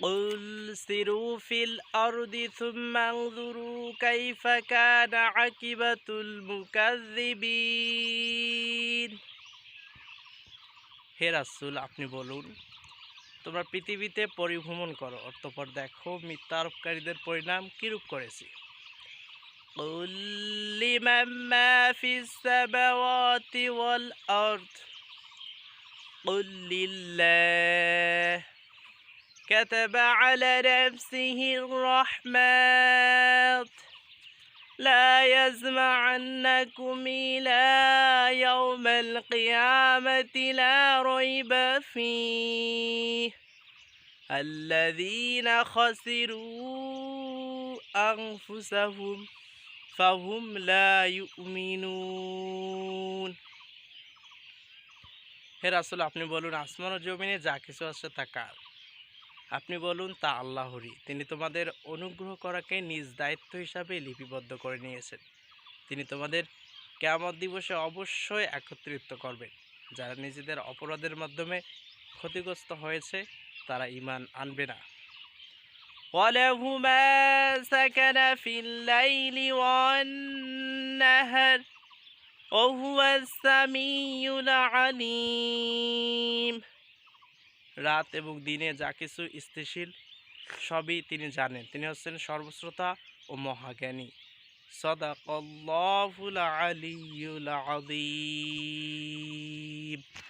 قل سيروا في الأرض ثم انظروا كيف كان عاقبة المكذبين হে রাসূল আপনি বলুন তোমরা পৃথিবীতে পরিভ্রমণ করো অতঃপর দেখো মিথ্যা আরোপকারীদের পরিণাম কিরূপ করেছি قل لمن ما في السماوات والأرض قل لله كتب على نفسه الرحمة لا يزمعنكم إلى يوم القيامة لا ريب فيه الذين خسروا أنفسهم فهم لا يؤمنون হে রাসূল আপনি বলুন আসমান ও জমিনে যা কিছু আছে তা কার আপনি বলুন তা আল্লাহরই তিনি তোমাদের অনুগ্রহ করাকে নিজ দায়িত্ব হিসাবে লিপিবদ্ধ করে নিয়েছেন তিনি তোমাদের কেয়ামত দিবসে অবশ্যই একত্রিত করবেন যারা নিজেদের অপরাধের মাধ্যমে ক্ষতিগ্রস্ত হয়েছে তারা ঈমান আনবে না وله ما سكن في الليل والنهر وهو السميع العليم রাত এবং দিনে যা কিছু স্থিতিশীল, সবই তিনি জানেন। তিনি হচ্ছেন সর্বশ্রোতা ও মহাজ্ঞানী। সদাকল্লাহুল আলিয়ুল আযীম।